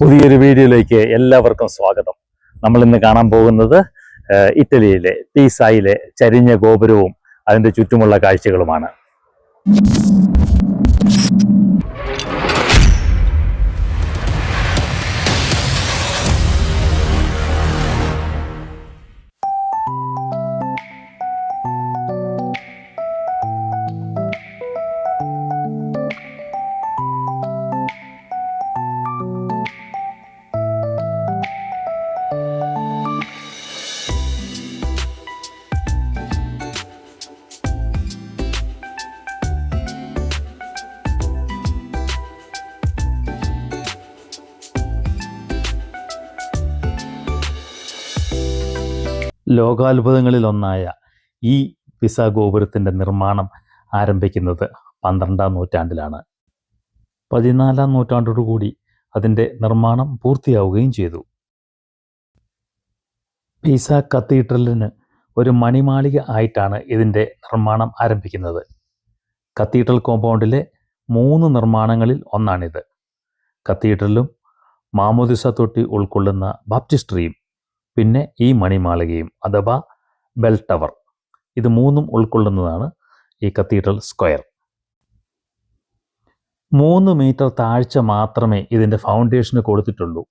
പുതിയൊരു വീഡിയോയിലേക്ക് എല്ലാവർക്കും സ്വാഗതം. നമ്മൾ ഇന്ന് കാണാൻ പോകുന്നത് ഇറ്റലിയിലെ പീസായിലെ ചരിഞ്ഞ ഗോപുരവും അതിന്റെ ചുറ്റുമുള്ള കാഴ്ചകളുമാണ്. ലോകാത്ഭുതങ്ങളിലൊന്നായ ഈ പിസ ഗോപുരത്തിന്റെ നിർമ്മാണം ആരംഭിക്കുന്നത് പന്ത്രണ്ടാം നൂറ്റാണ്ടിലാണ്. പതിനാലാം നൂറ്റാണ്ടോടുകൂടി അതിന്റെ നിർമ്മാണം പൂർത്തിയാവുകയും ചെയ്തു. പിസ കത്തീഡ്രലിന് ഒരു മണിമാളിക ആയിട്ടാണ് ഇതിന്റെ നിർമ്മാണം ആരംഭിക്കുന്നത്. കത്തീഡ്രൽ കോമ്പൗണ്ടിലെ മൂന്ന് നിർമ്മാണങ്ങളിൽ ഒന്നാണിത്. കത്തീഡ്രലും മാമോദിസ തൊട്ടി ഉൾക്കൊള്ളുന്ന ബാപ്റ്റിസ്ട്രിയും പിന്നെ ഈ മണിമാളികയും അഥവാ ബെൽ ടവർ. ഇത് മൂന്നും ഉൾക്കൊള്ളുന്നതാണ് ഈ കത്തീഡ്രൽ സ്ക്വയർ. മൂന്ന് മീറ്റർ താഴ്ച മാത്രമേ ഇതിന്റെ ഫൗണ്ടേഷന് കൊടുത്തിട്ടുള്ളൂ.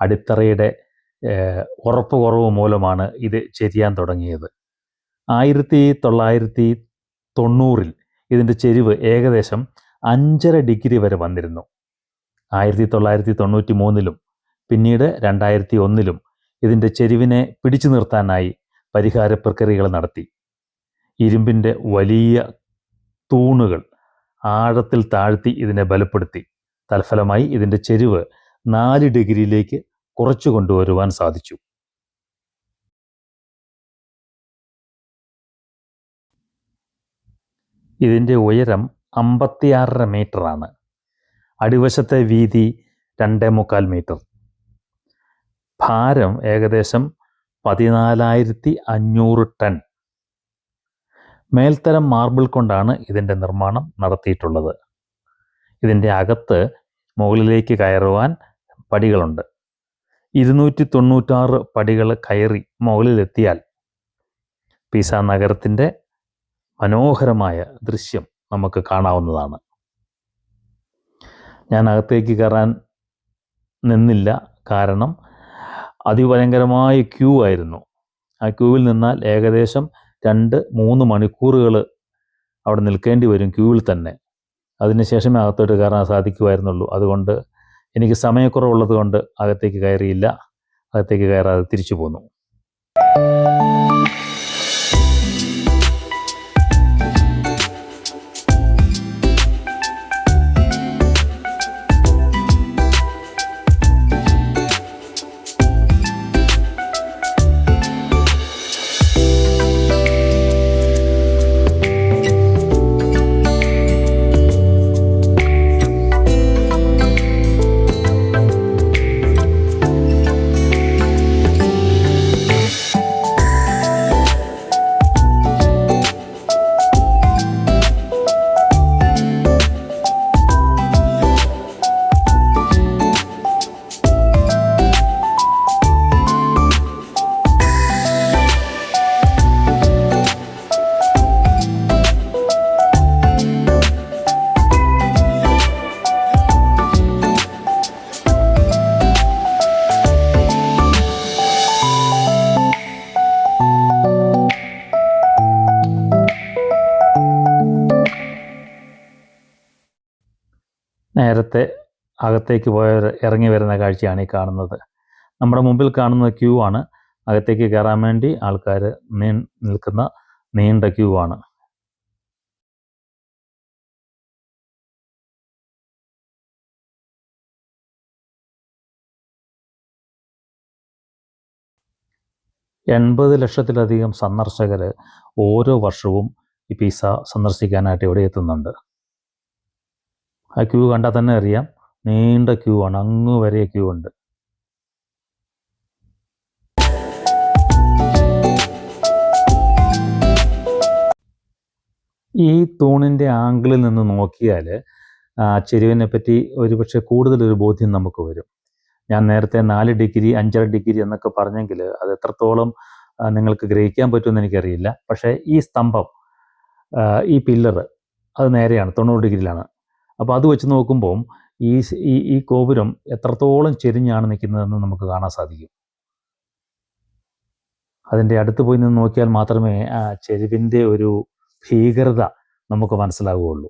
അടിത്തറയുടെ ഉറപ്പ് കുറവ് മൂലമാണ് ഇത് ചെരിയാൻ തുടങ്ങിയത്. ആയിരത്തി തൊള്ളായിരത്തി തൊണ്ണൂറിൽ ഇതിന്റെ ചെരിവ് ഏകദേശം അഞ്ചര ഡിഗ്രി വരെ വന്നിരുന്നു. ആയിരത്തി തൊള്ളായിരത്തി തൊണ്ണൂറ്റി മൂന്നിലും പിന്നീട് രണ്ടായിരത്തി ഒന്നിലും ഇതിന്റെ ചെരിവിനെ പിടിച്ചു നിർത്താനായി പരിഹാര പ്രക്രിയകൾ നടത്തി. ഇരുമ്പിന്റെ വലിയ തൂണുകൾ ആഴത്തിൽ താഴ്ത്തി ഇതിനെ ബലപ്പെടുത്തി. തൽഫലമായി ഇതിന്റെ ചെരിവ് നാല് ഡിഗ്രിയിലേക്ക് കുറച്ചു കൊണ്ടുവരുവാൻ സാധിച്ചു. ഇതിന്റെ ഉയരം അമ്പത്തിയാറര മീറ്ററാണ് അടിവശത്തെ വീതി രണ്ടേ മുക്കാൽ മീറ്റർ ഭാരം ഏകദേശം പതിനാലായിരത്തി അഞ്ഞൂറ് ടൺ. മേൽത്തരം മാർബിൾ കൊണ്ടാണ് ഇതിന്റെ നിർമ്മാണം നടത്തിയിട്ടുള്ളത്. ഇതിന്റെ അകത്ത് മുകളിലേക്ക് കയറുവാൻ പടികളുണ്ട്. ഇരുന്നൂറ്റി തൊണ്ണൂറ്റാറ് പടികൾ കയറി മുകളിലെത്തിയാൽ പീസ നഗരത്തിന്റെ മനോഹരമായ ദൃശ്യം നമുക്ക് കാണാവുന്നതാണ്. ഞാൻ അകത്തേക്ക് കയറാൻ നിന്നില്ല. കാരണം അതിഭയങ്കരമായ ക്യൂ ആയിരുന്നു. ആ ക്യൂവിൽ നിന്നാൽ ഏകദേശം രണ്ട് മൂന്ന് മണിക്കൂറുകൾ അവിടെ നിൽക്കേണ്ടി വരും ക്യൂവിൽ തന്നെ. അതിനുശേഷമേ അകത്തോട്ട് കയറാൻ സാധിക്കുമായിരുന്നുള്ളൂ. അതുകൊണ്ട് എനിക്ക് സമയക്കുറവുള്ളത് കൊണ്ട് അകത്തേക്ക് കയറിയില്ല. അകത്തേക്ക് കയറാതെ തിരിച്ചു പോന്നു. നേരത്തെ അകത്തേക്ക് പോയവർ ഇറങ്ങി വരുന്ന കാഴ്ചയാണ് ഈ കാണുന്നത്. നമ്മുടെ മുമ്പിൽ കാണുന്ന ക്യൂ ആണ്. അകത്തേക്ക് കയറാൻ വേണ്ടി ആൾക്കാർ നീ നിൽക്കുന്ന നീണ്ട ക്യൂ ആണ്. എൺപത് ലക്ഷത്തിലധികം സന്ദർശകർ ഓരോ വർഷവും ഈ പിസ സന്ദർശിക്കാനായിട്ട് ഇവിടെ എത്തുന്നുണ്ട്. ആ ക്യൂ കണ്ടാൽ തന്നെ അറിയാം. നീണ്ട ക്യൂ ആണ്. അങ്ങ് വരെ ക്യൂ ഉണ്ട്. ഈ തൂണിന്റെ ആംഗിളിൽ നിന്ന് നോക്കിയാൽ ആ ചെരുവിനെ പറ്റി ഒരുപക്ഷെ കൂടുതലൊരു ബോധ്യം നമുക്ക് വരും. ഞാൻ നേരത്തെ നാല് ഡിഗ്രി അഞ്ചര ഡിഗ്രി എന്നൊക്കെ പറഞ്ഞെങ്കിൽ അത് എത്രത്തോളം നിങ്ങൾക്ക് ഗ്രഹിക്കാൻ പറ്റുമെന്ന് എനിക്കറിയില്ല. പക്ഷേ ഈ സ്തംഭം ഈ പില്ലർ അത് നേരെയാണ് തൊണ്ണൂറ് ഡിഗ്രിയിലാണ്. അപ്പോൾ അത് വെച്ച് നോക്കുമ്പോൾ ഈ ഈ ഗോപുരം എത്രത്തോളം ചെരിഞ്ഞാണ് നിൽക്കുന്നതെന്ന് നമുക്ക് കാണാൻ സാധിക്കും. അതിന്റെ അടുത്ത് പോയി നിന്ന് നോക്കിയാൽ മാത്രമേ ആ ചെരുവിന്റെ ഒരു ഭീകരത നമുക്ക് മനസ്സിലാവുകയുള്ളൂ.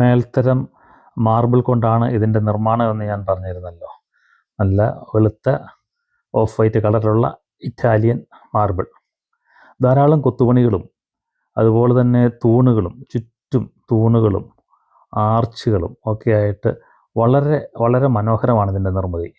മേൽത്തരം മാർബിൾ കൊണ്ടാണ് ഇതിന്റെ നിർമ്മാണം എന്ന് ഞാൻ പറഞ്ഞിരുന്നല്ലോ. നല്ല വെളുത്ത ഓഫ് വൈറ്റ് കളറിലുള്ള ഇറ്റാലിയൻ മാർബിൾ. ധാരാളം കൊത്തുപണികളും അതുപോലെ തന്നെ തൂണുകളും ചുറ്റും തൂണുകളും ആർച്ചുകളും ഒക്കെ ആയിട്ട് വളരെ വളരെ മനോഹരമാണ് ഇതിന്റെ നിർമ്മിതി.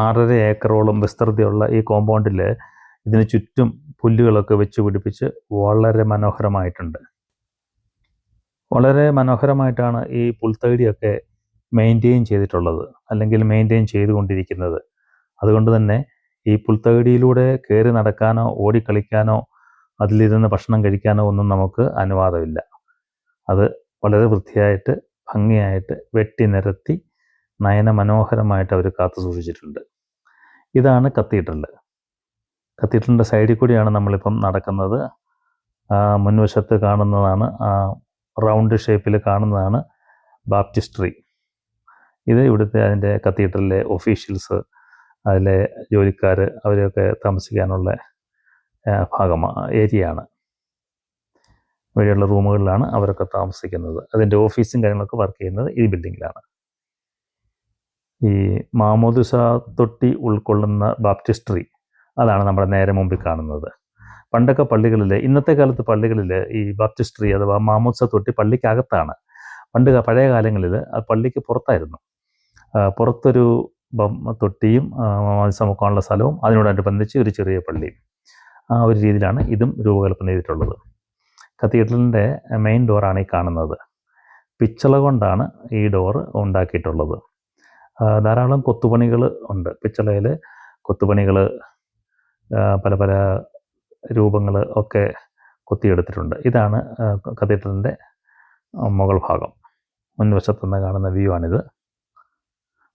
ആറര ഏക്കറോളം വിസ്തൃതിയുള്ള ഈ കോമ്പൗണ്ടിൽ ഇതിന് ചുറ്റും പുല്ലുകളൊക്കെ വെച്ച് പിടിപ്പിച്ച് വളരെ മനോഹരമായിട്ടുണ്ട്. വളരെ മനോഹരമായിട്ടാണ് ഈ പുൽത്തകിടിയൊക്കെ മെയിന്റെയിൻ ചെയ്തിട്ടുള്ളത് അല്ലെങ്കിൽ മെയിന്റെയിൻ ചെയ്തുകൊണ്ടിരിക്കുന്നത്. അതുകൊണ്ട് തന്നെ ഈ പുൽത്തകിടിയിലൂടെ കയറി നടക്കാനോ ഓടിക്കളിക്കാനോ അതിലിരുന്ന് ഭക്ഷണം കഴിക്കാനോ ഒന്നും നമുക്ക് അനുവാദമില്ല. അത് വളരെ വൃത്തിയായിട്ട് ഭംഗിയായിട്ട് വെട്ടി നിരത്തി നയന മനോഹരമായിട്ട് അവർ കാത്തു സൂക്ഷിച്ചിട്ടുണ്ട്. ഇതാണ് കത്തീഡ്രൽ കത്തീഡ്രലിന്റെ സൈഡിൽ കൂടിയാണ് നമ്മളിപ്പം നടക്കുന്നത്. മുൻവശത്ത് കാണുന്നതാണ് റൗണ്ട് ഷേപ്പിൽ കാണുന്നതാണ് ബാപ്റ്റിസ്ട്രി ഇത് ഇവിടുത്തെ അതിന്റെ കത്തീഡ്രലിലെ ഒഫീഷ്യൽസ് അതിലെ ജോലിക്കാർ അവരെയൊക്കെ താമസിക്കാനുള്ള ഭാഗമാണ് ഏരിയയാണ്. വഴിയുള്ള റൂമുകളിലാണ് അവരൊക്കെ താമസിക്കുന്നത്. അതിന്റെ ഓഫീസും കാര്യങ്ങളൊക്കെ വർക്ക് ചെയ്യുന്നത് ഈ ബിൽഡിങ്ങിലാണ്. ഈ മാമോദിസ തൊട്ടി ഉൾക്കൊള്ളുന്ന ബാപ്റ്റിസ്ട്രി അതാണ് നമ്മുടെ നേരെ മുമ്പിൽ കാണുന്നത്. പണ്ടൊക്കെ പള്ളികളിൽ ഇന്നത്തെ കാലത്ത് പള്ളികളിൽ ഈ ബാപ്റ്റിസ്ട്രി അഥവാ മാമോദിസ തൊട്ടി പള്ളിക്കകത്താണ്. പണ്ട് പഴയ കാലങ്ങളിൽ പള്ളിക്ക് പുറത്തായിരുന്നു. പുറത്തൊരു തൊട്ടിയും ആ, മാമോദിസ മുക്കാനുള്ള സ്ഥലവും അതിനോടനുബന്ധിച്ച് ഒരു ചെറിയ പള്ളിയും ആ ഒരു രീതിയിലാണ് ഇതും രൂപകൽപ്പന ചെയ്തിട്ടുള്ളത്. കത്തീഡ്രലിന്റെ മെയിൻ ഡോറാണ് ഈ കാണുന്നത്. പിച്ചള കൊണ്ടാണ് ഈ ഡോറ് ഉണ്ടാക്കിയിട്ടുള്ളത്. ധാരാളം കൊത്തുപണികൾ ഉണ്ട്. പിച്ചളയിൽ കൊത്തുപണികൾ പല പല രൂപങ്ങൾ ഒക്കെ കൊത്തിയെടുത്തിട്ടുണ്ട്. ഇതാണ് കത്തീഡ്രലിന്റെ മുകൾ ഭാഗം. മുൻവശത്ത് നിന്ന് കാണുന്ന വ്യൂ ആണിത്.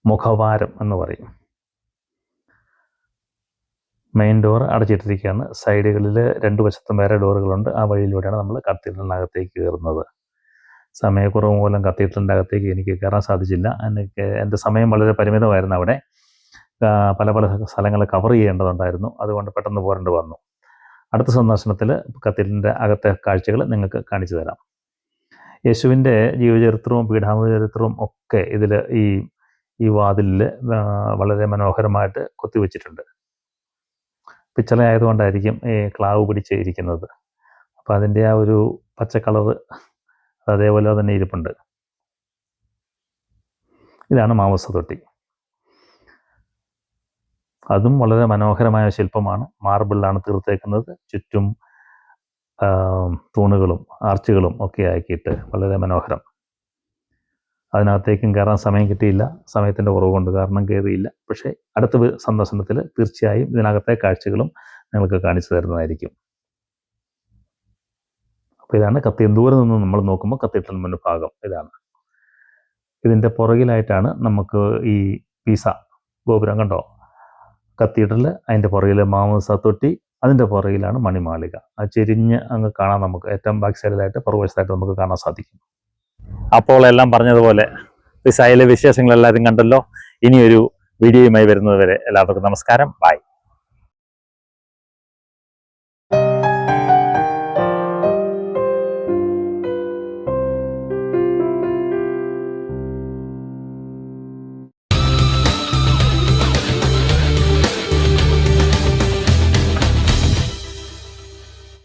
മുഖവാരം എന്ന് പറയും. Main door അടച്ചിട്ടിരിക്കുകയാണ്. സൈഡുകളിൽ രണ്ട് വശത്തും വേറെ ഡോറുകളുണ്ട് ആ വഴിയിലൂടെയാണ് നമ്മൾ കത്തീഡ്രലിനകത്തേക്ക് കയറുന്നത്. സമയക്കുറവ് മൂലം കത്തീഡ്രലിന്റെ അകത്തേക്ക് എനിക്ക് കയറാൻ സാധിച്ചില്ല. എനിക്ക് എന്റെ സമയം വളരെ പരിമിതമായിരുന്നു അവിടെ. പല പല സ്ഥലങ്ങൾ കവർ ചെയ്യേണ്ടതുണ്ടായിരുന്നു. അതുകൊണ്ട് പെട്ടെന്ന് പോരേണ്ടി വന്നു. അടുത്ത സന്ദർശനത്തിൽ കത്തീഡ്രലിന്റെ അകത്തെ കാഴ്ചകൾ നിങ്ങൾക്ക് കാണിച്ചു തരാം. യേശുവിന്റെ ജീവചരിത്രവും പീഠാമചരിത്രവും ഒക്കെ ഇതിൽ ഈ ഈ വാതിലിൽ വളരെ മനോഹരമായിട്ട് കൊത്തിവെച്ചിട്ടുണ്ട്. പിച്ചള ആയതുകൊണ്ടായിരിക്കും ഈ ക്ലാവ് പിടിച്ച് ഇരിക്കുന്നത്. അപ്പോൾ അതിന്റെ ആ ഒരു പച്ച കളറ് അതേപോലെ തന്നെ ഇരിപ്പുണ്ട്. ഇതാണ് മാമസ തൊട്ടി. അതും വളരെ മനോഹരമായ ശില്പമാണ്. മാർബിളിലാണ് തീർത്തേക്കുന്നത്. ചുറ്റും തൂണുകളും ആർച്ചുകളും ഒക്കെ ആക്കിയിട്ട് വളരെ മനോഹരം. അതിനകത്തേക്കും കയറാൻ സമയം കിട്ടിയില്ല. സമയത്തിന്റെ കുറവ് കൊണ്ട് കാരണം കയറിയില്ല. പക്ഷേ അടുത്ത സന്ദർശനത്തിൽ തീർച്ചയായും ഇതിനകത്തെ കാഴ്ചകളും നിങ്ങൾക്ക് കാണിച്ചു തരുന്നതായിരിക്കും. അപ്പോൾ ഇതാണ് കത്തി. ദൂരെ നിന്ന് നമ്മൾ നോക്കുമ്പോൾ കത്തീഡ്രൽ ഭാഗം ഇതാണ്. ഇതിന്റെ പുറകിലായിട്ടാണ് നമുക്ക് ഈ പീസ ഗോപുരം കണ്ടോ? കത്തീഡ്രൽ അതിന്റെ പുറകിൽ മാമസ തൊട്ടി അതിന്റെ പുറകിലാണ് മണിമാളിക. ആ ചെരിഞ്ഞ് അങ്ങ് കാണാൻ നമുക്ക് ഏറ്റവും ബാക്ക് സൈഡിലായിട്ട് പുറകുവശത്തായിട്ട് നമുക്ക് കാണാൻ സാധിക്കും. അപ്പോൾ എല്ലാം പറഞ്ഞതുപോലെ പിസായിലെ വിശേഷങ്ങൾ എല്ലാവരും കണ്ടല്ലോ. ഇനിയൊരു വീഡിയോയുമായി വരുന്നതുവരെ എല്ലാവർക്കും നമസ്കാരം. ബൈ